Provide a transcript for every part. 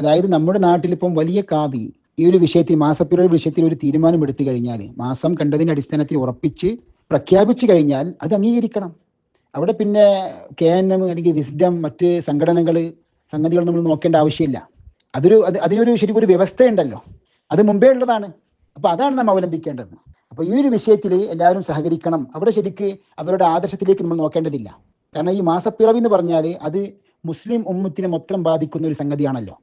അതായത് നമ്മുടെ നാട്ടിലിപ്പം വലിയ കാതി ഈ ഒരു വിഷയത്തിൽ മാസപ്പിറവി വിഷയത്തിൽ ഒരു തീരുമാനം എടുത്തു കഴിഞ്ഞാൽ മാസം കണ്ടതിന്റെ അടിസ്ഥാനത്തിൽ ഉറപ്പിച്ച് പ്രഖ്യാപിച്ചു കഴിഞ്ഞാൽ അത് അംഗീകരിക്കണം. അവിടെ പിന്നെ കെ എൻ എം അല്ലെങ്കിൽ വിസ്ഡം മറ്റ് സംഘടനകൾ സംഗതികൾ നമ്മൾ നോക്കേണ്ട ആവശ്യമില്ല. അതൊരു അത് അതിനൊരു ശരിക്കും ഒരു വ്യവസ്ഥയുണ്ടല്ലോ. അത് മുമ്പേ ഉള്ളതാണ്. അപ്പോൾ അതാണ് നാം അവലംബിക്കേണ്ടത്. അപ്പോൾ ഈ ഒരു വിഷയത്തിൽ എല്ലാവരും സഹകരിക്കണം. അവിടെ ശരിക്ക് അവരുടെ ആദർശത്തിലേക്ക് നമ്മൾ നോക്കേണ്ടതില്ല. കാരണം ഈ മാസപ്പിറവി എന്ന് പറഞ്ഞാൽ അത് മുസ്ലിം ഉമ്മത്തിനെ മൊത്തം ബാധിക്കുന്ന ഒരു സംഗതിയാണല്ലോ.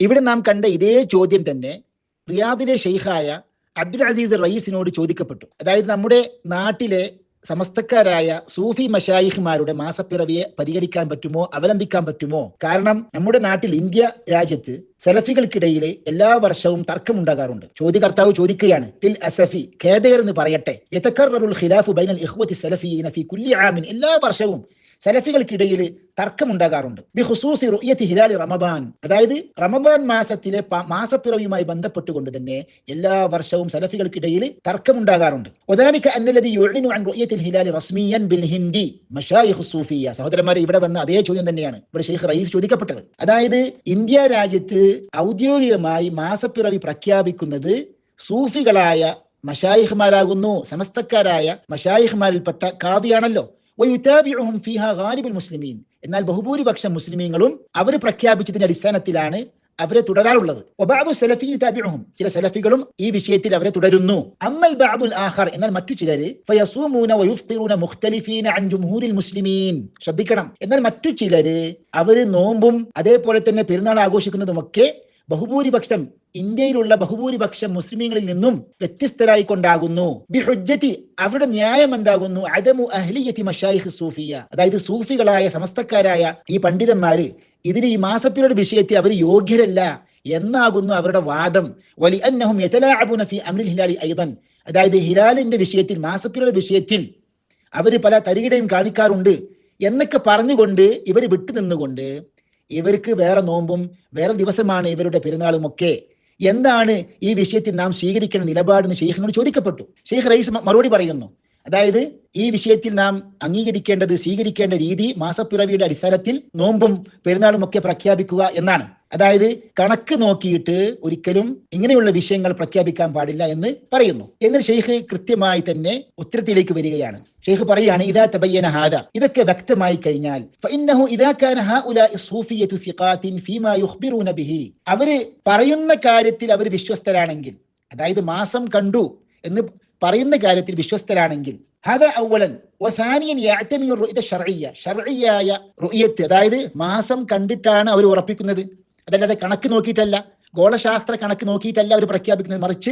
ഇവിടെ നാം കണ്ട ഇതേ ചോദ്യം തന്നെ റിയാദിലെ ഷെയ്ഖായ അബ്ദുൽ അസീസ് റയീസിനോട് ചോദിക്കപ്പെട്ടു. അതായത് നമ്മുടെ നാട്ടിലെ സമസ്തക്കാരായ സൂഫി മഷായിഖ്മാരുടെ മാസപ്പിറവിയെ പരിഗണിക്കാൻ പറ്റുമോ അവലംബിക്കാൻ പറ്റുമോ? കാരണം നമ്മുടെ നാട്ടിൽ ഇന്ത്യ രാജ്യത്ത് സെലഫികൾക്കിടയിലെ എല്ലാ വർഷവും തർക്കമുണ്ടാകാറുണ്ട്. ചോദ്യകർത്താവ് ചോദിക്കുകയാണ് ടിൽ അസഫി ഖേദകർ പറയട്ടെ? യതക്കററുൽ ഖിലാഫു ബൈനൽ ഇഖ്വതി സലഫിയീന ഫി കുല്ലി ആമിൻ. എല്ലാ വർഷവും സലഫികൾക്കിടയിൽ തർക്കമുണ്ടാകാറുണ്ട്. ബിഹുസൂസി റുയത്തി ഹിലാലി റമദാൻ. അതായത് റമദാൻ മാസത്തിലെ മാസപ്പിറവിയുമായി ബന്ധപ്പെട്ടുകൊണ്ട് തന്നെ എല്ലാ വർഷവും സലഫികൾക്കിടയിൽ തർക്കമുണ്ടാകാറുണ്ട്. ഒതാനിക്ക അന്നലതി യുഅ്ലിനു അൻ റുയ്യത്തിൽ ഹിലാലി റസ്മിയൻ ബിൽ ഹിന്ദി മഷായിഖ് സൂഫിയ. സഹോദരന്മാരെ ഇവിടെ വന്ന അതേ ചോദ്യം തന്നെയാണ് ഇവിടെ ഷെയ്ഖ് റയീസ് ചോദിക്കപ്പെട്ടത്. അതായത് ഇന്ത്യ രാജ്യത്ത് ഔദ്യോഗികമായി മാസപ്പിറവി പ്രഖ്യാപിക്കുന്നത് സൂഫികളായ മഷായിഹ്മാരാകുന്നു സമസ്തക്കാരായ മഷായിഹ്മാരിൽപ്പെട്ട കാതിയാണല്ലോ വയുതാബിഉഹും ഫീഹ ഗാലിബുൽ മുസ്ലിമീൻ. എന്നാൽ ബഹുഭൂരിപക്ഷം മുസ്ലിമീങ്ങളും അവർ പ്രഖ്യാപിച്ചതിന്റെ അടിസ്ഥാനത്തിലാണ് അവരെ തുടരാറുള്ളത്. വബഅദു സലഫി താബിഉഹും ചില സലഫികളും ഈ വിഷയത്തിൽ അവരെ തുടരുന്നു. അമ്മൽ ബഅദുൽ ആഖർ എന്നാൽ മറ്റു ചിലര് ഫയസൂമൂന വയുഫ്തിറൂന മുഖ്തലിഫീന അൻ ജുംഹൂരിൽ മുസ്ലിമീൻ. ശ്രദ്ധിക്കണം. എന്നാൽ മറ്റു ചിലര് അവർ നോമ്പും അതേപോലെ തന്നെ പെരുന്നാൾ ആഘോഷിക്കുന്നതുമൊക്കെ ബഹുഭൂരിപക്ഷം ഇന്ത്യയിലുള്ള ബഹുഭൂരിപക്ഷം മുസ്ലിമീങ്ങളിൽ നിന്നും വ്യത്യസ്തരായി കൊണ്ടാകുന്നു ബിഹുജ്ജതി അവരുടെ ന്യായം എന്താകുന്നു? അദമു അഹ്ലിയത്തി മഷായിഖ് സൂഫിയ. അതായത് സൂഫികളായ സമസ്തക്കാരായ ഈ പണ്ഡിതന്മാര് ഇതിന് ഈ മാസപ്പിരുടെ വിഷയത്തിൽ അവർ യോഗ്യരല്ല എന്നാകുന്നു അവരുടെ വാദം. വലി അന്നഹും ഹിലാലി ഐതൻ അതായത് ഹിലാലിന്റെ വിഷയത്തിൽ മാസപ്പിരുടെ വിഷയത്തിൽ അവർ പല തരികിടയും കാണിക്കാറുണ്ട് എന്നൊക്കെ പറഞ്ഞുകൊണ്ട് ഇവർ വിട്ടുനിന്നുകൊണ്ട് ഇവർക്ക് വേറെ നോമ്പും വേറെ ദിവസമാണ് ഇവരുടെ പെരുന്നാളും ഒക്കെ എന്താണ് ഈ വിഷയത്തിൽ നാം സ്വീകരിക്കേണ്ട നിലപാടെന്ന് ഷെയ്ഖിനോട് ചോദിക്കപ്പെട്ടു. ഷെയ്ഖ് റൈസ് മറുപടി പറയുന്നു. അതായത് ഈ വിഷയത്തിൽ നാം അംഗീകരിക്കേണ്ടത് സ്വീകരിക്കേണ്ട രീതി മാസപ്പിറവിയുടെ അടിസ്ഥാനത്തിൽ നോമ്പും പെരുന്നാളും ഒക്കെ പ്രഖ്യാപിക്കുക എന്നാണ്. അതായത് കണക്ക് നോക്കിയിട്ട് ഒരിക്കലും ഇങ്ങനെയുള്ള വിഷയങ്ങൾ പ്രഖ്യാപിക്കാൻ പാടില്ല എന്ന് പറയുന്നു എന്നിട്ട് ഷെയ്ഖ് കൃത്യമായി തന്നെ ഉത്തരത്തിലേക്ക് വരികയാണ് ഷെയ്ഖ് പറയാണ് ഇതാ തബയ്യന ഹാദ ഇതൊക്കെ വ്യക്തമായി കഴിഞ്ഞാൽ ഫഇന്നഹു ഇദാ കാന ഹഉലാഇ സൂഫിയതു ഫിഖാത്തിൻ ഫീമാ യുഖ്ബിറൂന ബിഹി അവര് പറയുന്ന കാര്യത്തിൽ അവർ വിശ്വസ്തരാണെങ്കിൽ അതായത് മാസം കണ്ടു എന്ന് പറയുന്ന കാര്യത്തിൽ വിശ്വസ്തരാണെങ്കിൽ هذا اولا وثانيا يعتمد الرؤيه الشرعيه ശർഈയായ റുയത്ത് അതായത് മാസം കണ്ടിട്ടാണ് അവർ ഉറപ്പിക്കുന്നത് അതല്ലാതെ കണക്ക് നോക്കിയിട്ടല്ല ഗോളശാസ്ത്ര കണക്ക് നോക്കിയിട്ടല്ല അവർ പ്രഖ്യാപിക്കുന്നത്. മറിച്ച്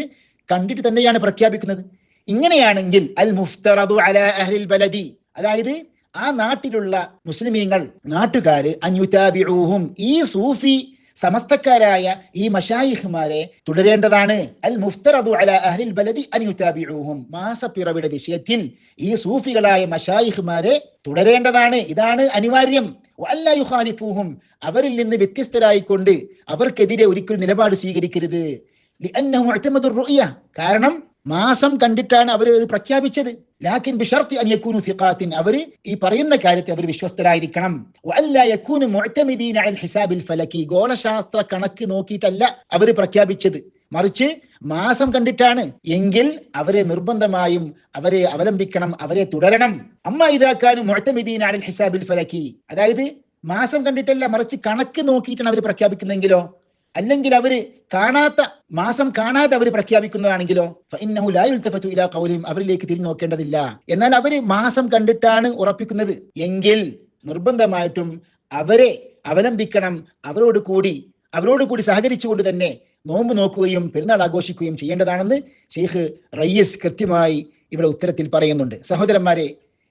കണ്ടിട്ട് തന്നെയാണ് പ്രഖ്യാപിക്കുന്നത്. ഇങ്ങനെയാണെങ്കിൽ അൽ മുഫ്തറദു അല അഹ്ലിൽ ബലദി അതായത് ആ നാട്ടിലുള്ള മുസ്ലിമീങ്ങൾ നാട്ടുകാര് അന്യുതാബിഊഹും ഈ സൂഫി സമസ്തക്കാരായ ഈ മഷായിഹ്മാരെ തുടരേണ്ടതാണ്. അൽ മുഫ്തറദു അല അഹ്ലിൽ ബലദി അന്യുതാബിഹും മാസപ്പിറവിയുടെ വിഷയത്തിൽ ഈ സൂഫികളായ മഷായിഹ്മാരെ തുടരേണ്ടതാണ്. ഇതാണ് അനിവാര്യം. യുഖാലിഫൂഹും അവരിൽ നിന്ന് വ്യത്യസ്തരായിക്കൊണ്ട് അവർക്കെതിരെ ഒരിക്കലും നിലപാട് സ്വീകരിക്കരുത്. കാരണം മാസം കണ്ടിട്ടാണ് അവർ പ്രഖ്യാപിച്ചത്. ലാക്കിൻ ബിഷർത്തി അൻ ഫിഖാത്തിൻ അവർ ഈ പറയുന്ന കാര്യത്തെ അവർ വിശ്വസ്തരായിരിക്കണം. വഅല്ല യക്കൂനു മുഅ്തമിദീന ഹിസാബിൽ ഫലക്കി ഗോളശാസ്ത്ര കണക്ക് നോക്കിയിട്ടല്ല അവർ പ്രഖ്യാപിച്ചത്. മറിച്ച് മാസം കണ്ടിട്ടാണ്. എങ്കിൽ അവരെ നിർബന്ധമായും അവരെ അവലംബിക്കണം അവരെ തുടരണം. അമ്മ ഇതാക്കാനും മുഅ്തമിദീന അലൽ ഹിസാബിൽ ഫലക്കി. അതായത് മാസം കണ്ടിട്ടല്ല മറിച്ച് കണക്ക് നോക്കിയിട്ടാണ് അവർ പ്രഖ്യാപിക്കുന്നെങ്കിലോ അല്ലെങ്കിൽ അവർ കാണാത്ത മാസം കാണാതെ അവർ പ്രഖ്യാപിക്കുന്നതാണെങ്കിലോ? കൗലിയും അവരിലേക്ക് തിരി നോക്കേണ്ടതില്ല. എന്നാൽ അവർ മാസം കണ്ടിട്ടാണ് ഉറപ്പിക്കുന്നത്. എങ്കിൽ നിർബന്ധമായിട്ടും അവരെ അവലംബിക്കണം. അവരോട് കൂടി അവരോട് കൂടി സഹകരിച്ചുകൊണ്ട് തന്നെ നോമ്പ് നോക്കുകയും പെരുന്നാൾ ആഘോഷിക്കുകയും ചെയ്യേണ്ടതാണെന്ന് ഷെയ്ഖ് റയ്യസ് കൃത്യമായി ഇവിടെ ഉത്തരത്തിൽ പറയുന്നുണ്ട്. സഹോദരന്മാരെ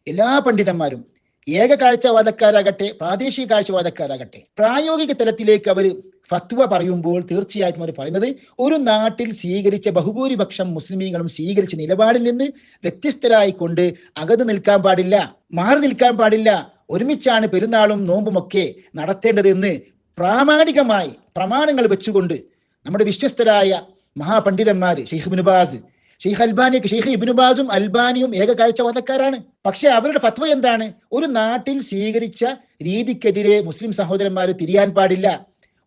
എല്ലാ പണ്ഡിതന്മാരും ഏക കാഴ്ചവാദക്കാരാകട്ടെ പ്രാദേശിക കാഴ്ചവാദക്കാരാകട്ടെ പ്രായോഗിക തലത്തിലേക്ക് അവർ ഫത്വ പറയുമ്പോൾ തീർച്ചയായിട്ടും അവർ പറയുന്നത് ഒരു നാട്ടിൽ സ്വീകരിച്ച ബഹുഭൂരിപക്ഷം മുസ്ലിമീങ്ങളും സ്വീകരിച്ച നിലപാടിൽ നിന്ന് വ്യത്യസ്തരായിക്കൊണ്ട് അകത് നിൽക്കാൻ പാടില്ല മാറി നിൽക്കാൻ പാടില്ല ഒരുമിച്ചാണ് പെരുന്നാളും നോമ്പുമൊക്കെ നടത്തേണ്ടതെന്ന് പ്രാമാണികമായി പ്രമാണങ്ങൾ വെച്ചുകൊണ്ട് നമ്മുടെ വിശ്വസ്തരായ മഹാപണ്ഡിതന്മാര് Sheikh Bin Baz Sheikh Albani Sheikh ഇബിനുബാസും അൽബാനിയും ഏക കാഴ്ചവാദക്കാരാണ് പക്ഷെ അവരുടെ ഫത്വ എന്താണ്? ഒരു നാട്ടിൽ സ്വീകരിച്ച രീതിക്കെതിരെ മുസ്ലിം സഹോദരന്മാർ തിരിയാൻ പാടില്ല.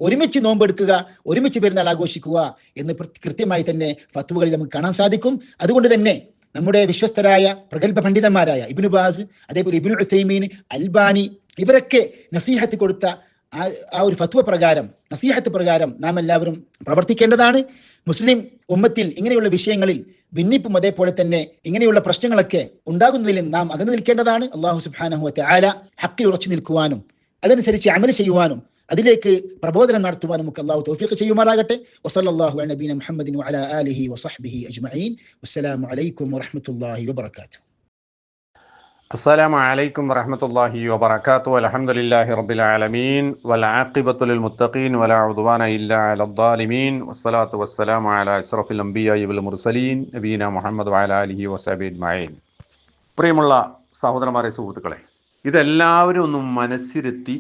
ഒരുമിച്ച് നോമ്പെടുക്കുക ഒരുമിച്ച് പെരുന്നാൾ ആഘോഷിക്കുക എന്ന് കൃത്യമായി തന്നെ ഫത്വകളിൽ നമുക്ക് കാണാൻ സാധിക്കും. അതുകൊണ്ട് തന്നെ നമ്മുടെ വിശ്വസ്തരായ പ്രഗത്ഭ പണ്ഡിതന്മാരായ ഇബിനു ബാസ് അതേപോലെ ഇബിനു ഉസൈമീൻ അൽബാനി ഇവരൊക്കെ നസീഹത്ത് കൊടുത്ത ആ ഒരു ഫത്വ പ്രകാരം നസീഹത്ത് പ്രകാരം നാം എല്ലാവരും പ്രവർത്തിക്കേണ്ടതാണ്. മുസ്ലിം ഉമ്മത്തിൽ ഇങ്ങനെയുള്ള വിഷയങ്ങളിൽ ഭിന്നിപ്പും അതേപോലെ തന്നെ ഇങ്ങനെയുള്ള പ്രശ്നങ്ങളൊക്കെ ഉണ്ടാകുന്നതിലും നാം അകന്നു നിൽക്കേണ്ടതാണ്. അള്ളാഹു സുബാനഹുത്തെ ആല ഹക്കിൽ ഉറച്ചു നിൽക്കുവാനും അതനുസരിച്ച് അമൽ ചെയ്യുവാനും അതിലേക്ക് പ്രബോധനം നടത്തുവാനും നമുക്ക് അള്ളാഹു തൗഫീഖ് ചെയ്യുമാറാകട്ടെ. വസ്ലാഹു അലൈഹി നബീന മുഹമ്മദിൻ വഅലാ ആലിഹി വസഹ്ബിഹി അജ്മഈൻ. വസ്സലാമു അലൈക്കും അസ്സലാമു അലൈക്കും വറഹമത്തല്ലാഹി വബർക്കാത്തു അലഹമുല്ലാഹി റബ്ബിൽ ആലമീൻ. വലാഖിബത്തുൽ മുത്തഖീൻ വലാ ഇല്ലാ വസ്സലാത്തു വസ്സലാമു അല അഷ്റഫുൽ അംബിയായി വൽ മുർസലീൻ. നബീന മുഹമ്മദ് വഅല അലിഹി വസബീദ് മായൻ പ്രിയമുള്ള സഹോദരന്മാരെ സുഹൃത്തുക്കളെ ഇതെല്ലാവരും ഒന്നും മനസ്സിരുത്തി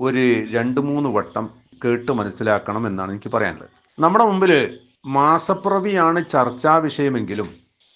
ഒരു രണ്ട് മൂന്ന് വട്ടം കേട്ട് മനസ്സിലാക്കണം എന്നാണ് എനിക്ക് പറയാനുള്ളത്. നമ്മുടെ മുമ്പിൽ മാസപ്പിറവിയാണ് ചർച്ചാ വിഷയമെങ്കിലും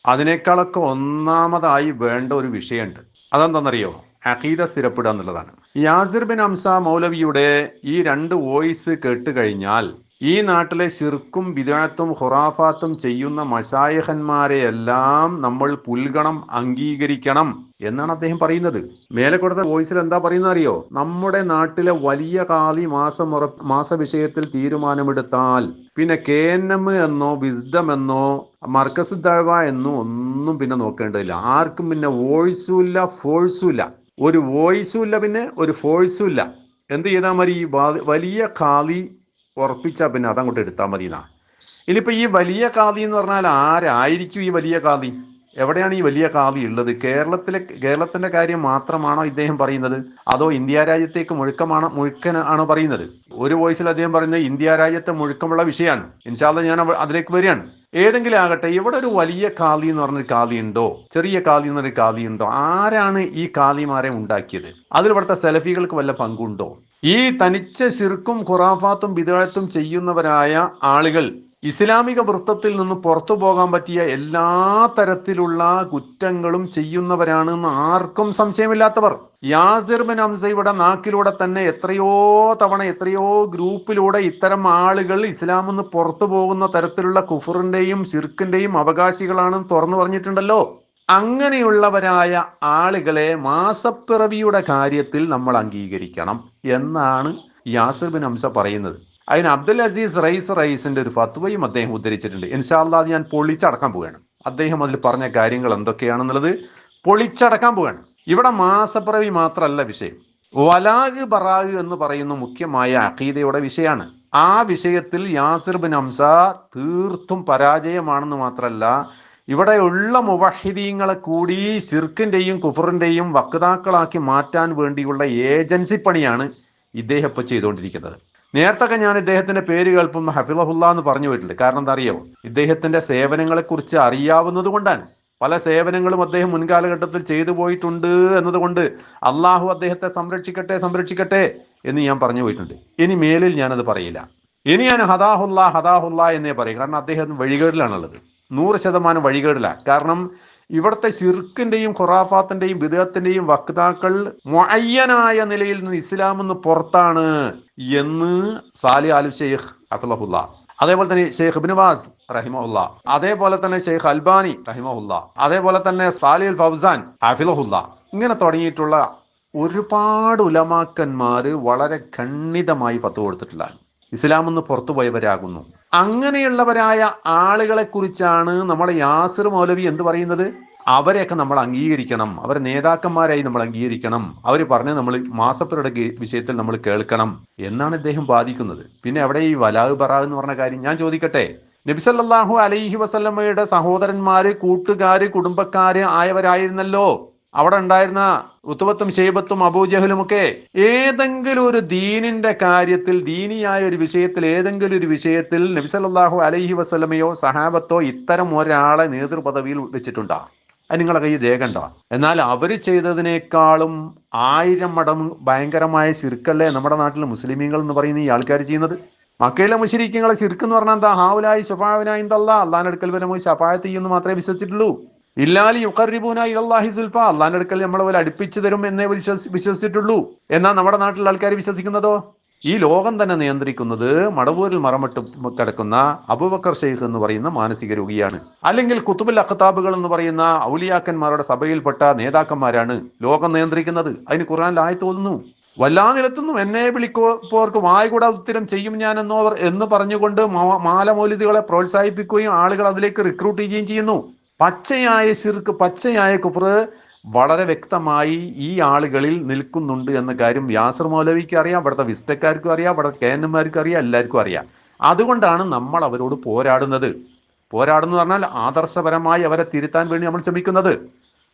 അതിനേക്കാളൊക്കെ ഒന്നാമതായി വേണ്ട ഒരു വിഷയമുണ്ട്. അതെന്താണെന്നറിയോ? അഖീദ സ്ഥിരപ്പെടുക എന്നുള്ളതാണ്. യാസിർ ബിൻ അംസ മൗലവിയുടെ ഈ രണ്ട് വോയിസ് കേട്ട് കഴിഞ്ഞാൽ ഈ നാട്ടിലെ ശിർക്കും വിദാത്തും ഹുറാഫാത്തും ചെയ്യുന്ന മഷായഹന്മാരെ എല്ലാം നമ്മൾ പുൽഗണം അംഗീകരിക്കണം എന്നാണ് അദ്ദേഹം പറയുന്നത്. മേലെ കൊടുത്ത വോയിസിൽ എന്താ പറയുന്ന അറിയോ? നമ്മുടെ നാട്ടിലെ വലിയ കാലി മാസം മാസ വിഷയത്തിൽ തീരുമാനമെടുത്താൽ പിന്നെ കെ എൻ എം എന്നോ വിസ്ഡം എന്നോ മർക്കസ് ദഴവ എന്നോ ഒന്നും പിന്നെ നോക്കേണ്ടതില്ല. ആർക്കും പിന്നെ വോയിസും ഇല്ല ഫോഴ്സും ഇല്ല ഒരു വോയിസും ഇല്ല പിന്നെ ഒരു ഫോഴ്സും ഇല്ല എന്ത് ചെയ്താൽ മതി? വലിയ കാലി ഉറപ്പിച്ചാൽ പിന്നെ അതങ്ങോട്ട് എടുത്താൽ മതി എന്നാ ഇനിയിപ്പോൾ ഈ വലിയ കാതി എന്ന് പറഞ്ഞാൽ ആരായിരിക്കും ഈ വലിയ കാതി എവിടെയാണ് ഈ വലിയ കാതി ഉള്ളത്? കേരളത്തിലെ കേരളത്തിന്റെ കാര്യം മാത്രമാണോ ഇദ്ദേഹം പറയുന്നത്? അതോ ഇന്ത്യ രാജ്യത്തേക്ക് മുഴുക്കമാണോ മുഴുക്കൻ ആണോ പറയുന്നത്? ഒരു വോയിസിൽ അദ്ദേഹം പറയുന്നത് ഇന്ത്യ രാജ്യത്തെ മുഴുക്കമുള്ള വിഷയമാണ്. ഇൻഷാല്ല ഞാൻ അതിലേക്ക് വരികയാണ്. ഏതെങ്കിലും ആകട്ടെ ഇവിടെ ഒരു വലിയ കാതി എന്ന് പറഞ്ഞൊരു കാതി ഉണ്ടോ? ചെറിയ കാതി എന്നൊരു കാതി ഉണ്ടോ? ആരാണ് ഈ കാതിമാരെ ഉണ്ടാക്കിയത്? അതിൽ ഇവിടുത്തെ സെലഫികൾക്ക് വല്ല പങ്കുണ്ടോ? ഈ തനിച്ച ശിർക്കും ഖുറാഫാത്തും വിദാഴത്തും ചെയ്യുന്നവരായ ആളുകൾ ഇസ്ലാമിക വൃത്തത്തിൽ നിന്ന് പുറത്തു പോകാൻ പറ്റിയ എല്ലാ തരത്തിലുള്ള കുറ്റങ്ങളും ചെയ്യുന്നവരാണെന്ന് ആർക്കും സംശയമില്ലാത്തവർ. യാസിർ ബിൻ ഹംസയുടെ നാക്കിലൂടെ തന്നെ എത്രയോ തവണ എത്രയോ ഗ്രൂപ്പിലൂടെ ഇത്തരം ആളുകൾ ഇസ്ലാമിൽ നിന്ന് പുറത്തു പോകുന്ന തരത്തിലുള്ള കുഫറിന്റെയും ഷിർക്കിന്റെയും അവകാശികളാണെന്ന് തുറന്നു പറഞ്ഞിട്ടുണ്ടല്ലോ. അങ്ങനെയുള്ളവരായ ആളുകളെ മാസപ്പിറവിയുടെ കാര്യത്തിൽ നമ്മൾ അംഗീകരിക്കണം എന്നാണ് യാസിർ ബിൻ ഹംസ പറയുന്നത്. അതിന് അബ്ദുൽ അസീസ് റൈസ് റൈസിന്റെ ഒരു ഫത്വയും അദ്ദേഹം ഉദ്ധരിച്ചിട്ടുണ്ട്. ഇൻഷാല്ലാ ഞാൻ പൊളിച്ചടക്കാൻ പോവുകയാണ്. അദ്ദേഹം അതിൽ പറഞ്ഞ കാര്യങ്ങൾ എന്തൊക്കെയാണെന്നുള്ളത് പൊളിച്ചടക്കാൻ പോവുകയാണ്. ഇവിടെ മാസപ്പിറവി മാത്രമല്ല വിഷയം. വലാഗ് ബറാഗ് എന്ന് പറയുന്ന മുഖ്യമായ അഖീദയുടെ വിഷയമാണ്. ആ വിഷയത്തിൽ യാസിർ ബിൻ ഹംസ തീർത്തും പരാജയമാണെന്ന് മാത്രമല്ല ഇവിടെയുള്ള മുവഹിദീങ്ങളെ കൂടി സിർക്കിന്റെയും കുഫറിന്റെയും വക്താക്കളാക്കി മാറ്റാൻ വേണ്ടിയുള്ള ഏജൻസി പണിയാണ് ഇദ്ദേഹം ഇപ്പോൾ ചെയ്തുകൊണ്ടിരിക്കുന്നത്. നേരത്തൊക്കെ ഞാൻ ഇദ്ദേഹത്തിന്റെ പേര് കേൾപ്പുന്ന ഹഫിളഹുല്ല എന്ന് പറഞ്ഞു പോയിട്ടുണ്ട്. കാരണം എന്താ അറിയോ? ഇദ്ദേഹത്തിന്റെ സേവനങ്ങളെ കുറിച്ച് അറിയാവുന്നത് കൊണ്ടാണ്. പല സേവനങ്ങളും അദ്ദേഹം മുൻകാലഘട്ടത്തിൽ ചെയ്തു പോയിട്ടുണ്ട് എന്നതുകൊണ്ട് അള്ളാഹു അദ്ദേഹത്തെ സംരക്ഷിക്കട്ടെ സംരക്ഷിക്കട്ടെ എന്ന് ഞാൻ പറഞ്ഞു പോയിട്ടുണ്ട്. ഇനി മേലിൽ ഞാനത് പറയില്ല. ഇനി ഞാൻ ഹദാഹുല്ല ഹദാഹുല്ല എന്നേ പറയും. കാരണം അദ്ദേഹം വഴികേടിലാണുള്ളത്. നൂറ് ശതമാനം വഴികേടിലാണ് കാരണം ഇവിടുത്തെ സിർക്കിന്റെയും ഖുറാഫാത്തിന്റെയും വിദേഹത്തിന്റെയും വക്താക്കൾ മുഅയ്യനായ നിലയിൽ നിന്ന് ഇസ്ലാം എന്ന് പുറത്താണ് എന്ന് സാലി അലു ഷെയ്ഖ് അഫ്ലഹുല്ല അതേപോലെ തന്നെ ഷെയ്ഖ് ഇബ്നുബാസ് റഹിമുല്ല അതേപോലെ തന്നെ ഷെയ്ഖ് അൽബാനി റഹിമുല്ല അതേപോലെ തന്നെ സാലി അൽ ഫൗസാൻ അഫിലഹുല്ല ഇങ്ങനെ തുടങ്ങിയിട്ടുള്ള ഒരുപാട് ഉലമാക്കന്മാര് വളരെ ഖണ്ഡിതമായി പത്തു കൊടുത്തിട്ടുള്ള ഇസ്ലാം എന്ന് പുറത്തു പോയവരാകുന്നു. അങ്ങനെയുള്ളവരായ ആളുകളെ കുറിച്ചാണ് നമ്മുടെ യാസിർ മൗലവി എന്ത് പറയുന്നത്? അവരെയൊക്കെ നമ്മൾ അംഗീകരിക്കണം. അവരെ നേതാക്കന്മാരായി നമ്മൾ അംഗീകരിക്കണം. അവർ പറഞ്ഞ് നമ്മൾ മാസപ്പരുടെ വിഷയത്തിൽ നമ്മൾ കേൾക്കണം എന്നാണ് ഇദ്ദേഹം ബാധിക്കുന്നത് പിന്നെ അവിടെ ഈ വലാഹ് ബറാഹ് എന്ന് പറഞ്ഞ കാര്യം ഞാൻ ചോദിക്കട്ടെ? നബിസല്ലാഹു അലൈഹി വസല്ലമ്മയുടെ സഹോദരന്മാര് കൂട്ടുകാര് കുടുംബക്കാര് ആയവരായിരുന്നല്ലോ. അവിടെ ഉണ്ടായിരുന്ന ഉത്തുവത്തും ഷെയ്ബത്തും അബൂജഹലും ഒക്കെ ഏതെങ്കിലും ഒരു ദീനിന്റെ കാര്യത്തിൽ ദീനിയായ ഒരു വിഷയത്തിൽ ഏതെങ്കിലും ഒരു വിഷയത്തിൽ നബിസല്ലാഹു അലൈഹി വസ്ലമയോ സഹാബത്തോ ഇത്തരം ഒരാളെ നേതൃപദവിയിൽ വെച്ചിട്ടുണ്ടോ? അത് നിങ്ങളെ കയ്യിൽ രേഖണ്ട എന്നാൽ അവർ ചെയ്തതിനേക്കാളും ആയിരം മടങ്ങ് ഭയങ്കരമായ ശിർക്കല്ലേ നമ്മുടെ നാട്ടിൽ മുസ്ലിമീങ്ങൾ എന്ന് പറയുന്ന ഈ ആൾക്കാർ ചെയ്യുന്നത്? മക്കയിലെ മുഷിരിക്കങ്ങളെ ശിർക്ക് എന്ന് പറഞ്ഞാൽ എന്താ? ഹാവുലായി ഷഫാവിനായി എന്തല്ല അള്ളാൻ അടുക്കൽ വരെ പോയി ഷഫായത്ത് ചെയ്യുന്നു മാത്രമേ വിശ്വസിച്ചിട്ടുള്ളൂ. ഇല്ലാലി യുക്കറിബുന ഇലാഹി സുൽഫ. അള്ളാന്റെ അടുക്കൽ നമ്മളെ പോലെ അടുപ്പിച്ചു തരും എന്നേ വിശ്വസി വിശ്വസിച്ചിട്ടുള്ളൂ. എന്നാൽ നമ്മുടെ നാട്ടിലെ ആൾക്കാർ വിശ്വസിക്കുന്നതോ? ഈ ലോകം തന്നെ നിയന്ത്രിക്കുന്നത് മടവൂരിൽ മറമിട്ട് കിടക്കുന്ന അബുബക്കർ ഷെയ്ഖ് എന്ന് പറയുന്ന മാനസിക രോഗിയാണ്. അല്ലെങ്കിൽ കുത്തുബുൽ അഖ്താബുകൾ എന്ന് പറയുന്ന ഔലിയാക്കന്മാരുടെ സഭയിൽപ്പെട്ട നേതാക്കന്മാരാണ് ലോകം നിയന്ത്രിക്കുന്നത്. അതിന് ഖുർആനിൽ ആയി തോന്നുന്നു വല്ലാ നിലത്തുനിന്നും എന്നെ വിളിക്കുമ്പോർക്ക് വായുകൂടെ ഉത്തരം ചെയ്യും ഞാൻ എന്നോവർ എന്ന് പറഞ്ഞുകൊണ്ട് മാലമൗലിദികളെ പ്രോത്സാഹിപ്പിക്കുകയും ആളുകൾ അതിലേക്ക് റിക്രൂട്ട് ചെയ്യുകയും ചെയ്യുന്നു. പച്ചയായ ശിർക്ക് പച്ചയായ കുഫർ വളരെ വ്യക്തമായി ഈ ആളുകളിൽ നിൽക്കുന്നുണ്ട് എന്ന കാര്യം യാസർ മൗലവിക്ക് അറിയാം ഇവിടുത്തെ വിസ്തക്കാർക്കും അറിയാം ഇവിടുത്തെ കേനന്മാർക്കും അറിയാം എല്ലാവർക്കും അറിയാം. അതുകൊണ്ടാണ് നമ്മൾ അവരോട് പോരാടുന്നത്. പോരാടുന്നു പറഞ്ഞാൽ ആദർശപരമായി അവരെ തിരുത്താൻ വേണ്ടി നമ്മൾ ശ്രമിക്കുന്നത്.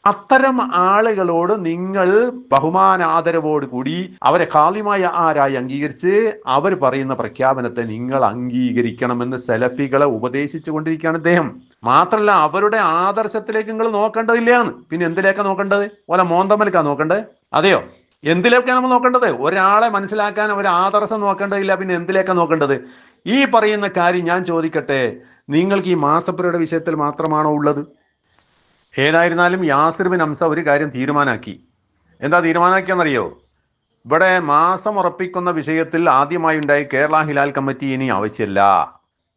അത്തരം ആളുകളോട് നിങ്ങൾ ബഹുമാനാദരവോട് കൂടി അവരെ കാലിമായ ആരായി അംഗീകരിച്ച് അവർ പറയുന്ന പ്രഖ്യാപനത്തെ നിങ്ങൾ അംഗീകരിക്കണമെന്ന് സെലഫികളെ ഉപദേശിച്ചു കൊണ്ടിരിക്കുകയാണ് അദ്ദേഹം മാത്രല്ല അവരുടെ ആദർശത്തിലേക്ക് നിങ്ങൾ നോക്കേണ്ടതില്ലാന്ന്. പിന്നെ എന്തിലേക്കാ നോക്കേണ്ടത്? ഓല മോന്തമ്മലേക്കാ നോക്കേണ്ടത്? അതെയോ? എന്തിലേക്കാണ് നമ്മൾ നോക്കേണ്ടത്? ഒരാളെ മനസ്സിലാക്കാൻ ഒരു ആദർശം നോക്കേണ്ടതില്ല പിന്നെ എന്തിലേക്കാ നോക്കേണ്ടത്? ഈ പറയുന്ന കാര്യം ഞാൻ ചോദിക്കട്ടെ നിങ്ങൾക്ക് ഈ മാസപ്പുരയുടെ വിഷയത്തിൽ മാത്രമാണോ ഉള്ളത്? ഏതായിരുന്നാലും യാസിർ ബിൻ ഹംസ ഒരു കാര്യം തീരുമാനാക്കി. എന്താ തീരുമാനാക്കിയെന്നറിയോ? ഇവിടെ മാസം ഉറപ്പിക്കുന്ന വിഷയത്തിൽ ആദ്യമായി ഉണ്ടായി കേരള ഹിലാൽ കമ്മിറ്റി ഇനി ആവശ്യമില്ല.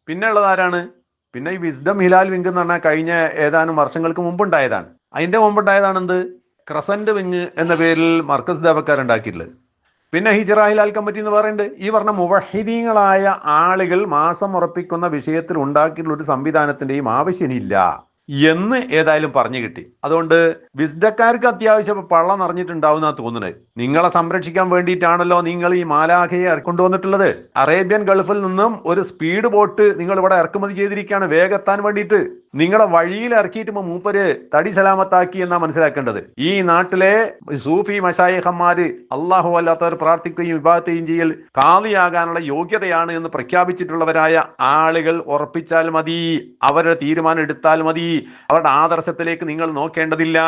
പിന്നെ ഉള്ളത് ആരാണ്? പിന്നെ ഈ വിസ്ഡം ഹിലാൽ വിങ് എന്ന് പറഞ്ഞാൽ കഴിഞ്ഞ ഏതാനും വർഷങ്ങൾക്ക് മുമ്പുണ്ടായതാണ്. അതിന്റെ മുമ്പുണ്ടായതാണ് എന്ത്? ക്രസന്റ് വിങ് എന്ന പേരിൽ മർക്കസ് ദേവക്കാർ ഉണ്ടാക്കിയിട്ടുള്ളത്. പിന്നെ ഹിജറ ഹിലാൽ കമ്മിറ്റി എന്ന് പറയുന്നുണ്ട്. ഈ പറഞ്ഞ മുവഹിദീങ്ങളായ ആളുകൾ മാസം ഉറപ്പിക്കുന്ന വിഷയത്തിൽ ഉണ്ടാക്കിയിട്ടുള്ള ഒരു സംവിധാനത്തിന്റെയും ആവശ്യമില്ല എന്ന് ഏതായാലും പറഞ്ഞു കിട്ടി. അതുകൊണ്ട് വിസ്ഡക്കാർക്ക് അത്യാവശ്യം പള്ള നിറഞ്ഞിട്ടുണ്ടാവുന്ന തോന്നുന്നത്. നിങ്ങളെ സംരക്ഷിക്കാൻ വേണ്ടിയിട്ടാണല്ലോ നിങ്ങൾ ഈ മാലാഖയെ കൊണ്ടുവന്നിട്ടുള്ളത് അറേബ്യൻ ഗൾഫിൽ നിന്നും ഒരു സ്പീഡ് ബോട്ട് നിങ്ങൾ ഇവിടെ ഇറക്കുമതി ചെയ്തിരിക്കുകയാണ് വേഗത്താൻ വേണ്ടിയിട്ട്. നിങ്ങളെ വഴിയിൽ ഇറക്കിയിട്ട് മൂപ്പര് തടി സലാമത്താക്കി എന്നാ മനസ്സിലാക്കേണ്ടത്. ഈ നാട്ടിലെ സൂഫി മഷായിഹന്മാര് അള്ളാഹു അല്ലാത്തവർ പ്രാർത്ഥിക്കുകയും വിഭാഗത്തെയും ചെയ്യൽ കാളിയാകാനുള്ള യോഗ്യതയാണ് എന്ന് പ്രഖ്യാപിച്ചിട്ടുള്ളവരായ ആളുകൾ ഉറപ്പിച്ചാൽ മതി അവരുടെ തീരുമാനം എടുത്താൽ മതി അവരുടെ ആദർശത്തിലേക്ക് നിങ്ങൾ നോക്കേണ്ടതില്ല.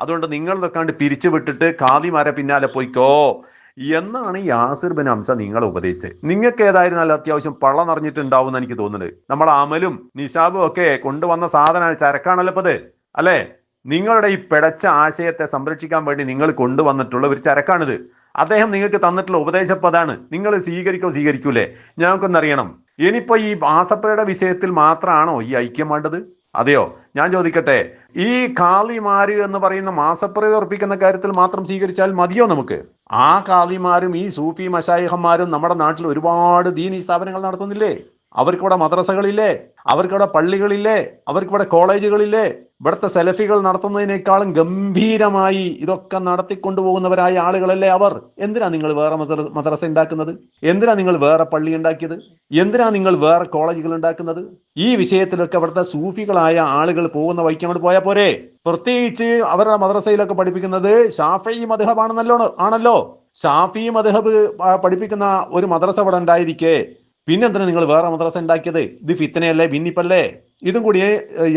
അതുകൊണ്ട് നിങ്ങൾ ഇതൊക്കെ പിരിച്ചുവിട്ടിട്ട് കാതിമാരെ പിന്നാലെ പോയിക്കോ. എന്നാണ് യാസിർ ബിൻ ഹംസ നിങ്ങളെ ഉപദേശിച്ചത്? നിങ്ങൾക്ക് ഏതായിരുന്നാലും അത്യാവശ്യം പള്ള നിറഞ്ഞിട്ടുണ്ടാവും എനിക്ക് തോന്നുന്നത്? നമ്മൾ അമലും നിഷാബും ഒക്കെ കൊണ്ടുവന്ന സാധന ചരക്കാണല്ലോ ഇപ്പത് അല്ലേ? നിങ്ങളുടെ ഈ പിടച്ച ആശയത്തെ സംരക്ഷിക്കാൻ വേണ്ടി നിങ്ങൾ കൊണ്ടുവന്നിട്ടുള്ള ഒരു ചരക്കാണിത്. അദ്ദേഹം നിങ്ങൾക്ക് തന്നിട്ടുള്ള ഉപദേശപ്പതാണ് നിങ്ങൾ സ്വീകരിക്കോ സ്വീകരിക്കൂലേ? ഞങ്ങൾക്കൊന്നറിയണം ഇനിയിപ്പോ ഈ ആസപ്പയുടെ വിഷയത്തിൽ മാത്രമാണോ ഈ ഐക്യം വേണ്ടത്? അതെയോ? ഞാൻ ചോദിക്കട്ടെ ഈ കാളിമാര് എന്ന് പറയുന്ന മാസപ്പിറവി ഉറപ്പിക്കുന്ന കാര്യത്തിൽ മാത്രം സ്വീകരിച്ചാൽ മതിയോ നമുക്ക്? ആ കാളിമാരും ഈ സൂഫി മശായിഹന്മാരും നമ്മുടെ നാട്ടിൽ ഒരുപാട് ദീനി സ്ഥാപനങ്ങൾ നടത്തുന്നില്ലേ? അവർക്കിവിടെ മദ്രസകളില്ലേ അവർക്കിവിടെ പള്ളികളില്ലേ അവർക്കിവിടെ കോളേജുകളില്ലേ ഇവിടുത്തെ സെലഫികൾ നടത്തുന്നതിനേക്കാളും ഗംഭീരമായി ഇതൊക്കെ നടത്തിക്കൊണ്ടുപോകുന്നവരായ ആളുകളല്ലേ അവർ. എന്തിനാ നിങ്ങൾ വേറെ മദ്ര- മദ്രസ ഉണ്ടാക്കുന്നത്? എന്തിനാ നിങ്ങൾ വേറെ പള്ളി ഉണ്ടാക്കിയത്? എന്തിനാ നിങ്ങൾ വേറെ കോളേജുകൾ ഉണ്ടാക്കുന്നത്? ഈ വിഷയത്തിലൊക്കെ അവിടുത്തെ സൂഫികളായ ആളുകൾ പോകുന്ന വഴിക്ക് അങ്ങോട്ട് പോയാൽ പോരെ. പ്രത്യേകിച്ച് അവരുടെ മദ്രസയിലൊക്കെ പഠിപ്പിക്കുന്നത് ഷാഫി മധുഹബാണെന്നല്ലോ ആണല്ലോ. ഷാഫി മധുഹബ് പഠിപ്പിക്കുന്ന ഒരു മദ്രസ അവിടെ ഉണ്ടായിരിക്കെ. പിന്നെന്തിനാ നിങ്ങൾ വേറെ മദ്രസ ഉണ്ടാക്കിയത്? ഇത് ഫിത്തനയല്ലേ ഭിന്നിപ്പല്ലേ? ഇതും കൂടി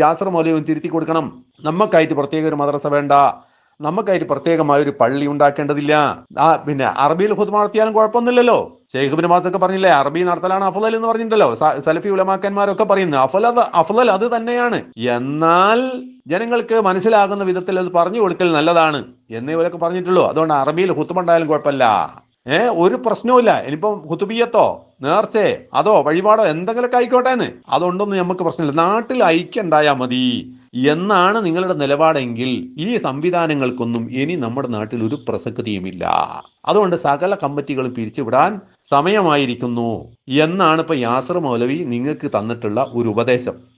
യാസർ മൗലവും തിരുത്തി കൊടുക്കണം. നമുക്കായിട്ട് പ്രത്യേക ഒരു മദ്രസ വേണ്ട. നമുക്കായിട്ട് പ്രത്യേകമായ ഒരു പള്ളി ഉണ്ടാക്കേണ്ടതില്ല. ആ പിന്നെ അറബിയിൽ ഹുദ് നടത്തിയാലും കുഴപ്പമൊന്നുമില്ലല്ലോ. ഷെയ്ഖ് ബിൻ ഒക്കെ പറഞ്ഞില്ലേ അറബി നടത്തലാണ് അഫലൽ എന്ന് പറഞ്ഞിട്ടുണ്ടല്ലോ. സലഫി ഉലമാക്കന്മാരൊക്കെ പറയുന്നു അഫൽ അത് അഫലൽ അത് തന്നെയാണ്. എന്നാൽ ജനങ്ങൾക്ക് മനസ്സിലാകുന്ന വിധത്തിൽ അത് പറഞ്ഞു കൊടുക്കൽ നല്ലതാണ്. എന്നിവരൊക്കെ പറഞ്ഞിട്ടുള്ളൂ. അതുകൊണ്ട് അറബിയിൽ ഹുത്തുമുണ്ടായാലും കുഴപ്പമില്ല. ഏ ഒരു പ്രശ്നവുമില്ല. ഇനിയിപ്പം കുത്തുബിയത്തോ നേർച്ചേ അതോ വഴിപാടോ എന്തെങ്കിലുമൊക്കെ ആയിക്കോട്ടെ എന്ന് അതുകൊണ്ടൊന്നും നമുക്ക് പ്രശ്നമില്ല. നാട്ടിൽ ഐക്യം ഉണ്ടായാൽ മതി. എന്നാണ് നിങ്ങളുടെ നിലപാടെങ്കിൽ ഈ സംവിധാനങ്ങൾക്കൊന്നും ഇനി നമ്മുടെ നാട്ടിൽ ഒരു പ്രസക്തിയുമില്ല. അതുകൊണ്ട് സകല കമ്മിറ്റികളും പിരിച്ചുവിടാൻ സമയമായിരിക്കുന്നു. എന്നാണ് ഇപ്പൊ യാസർ മൗലവി നിങ്ങൾക്ക് തന്നിട്ടുള്ള ഒരു ഉപദേശം.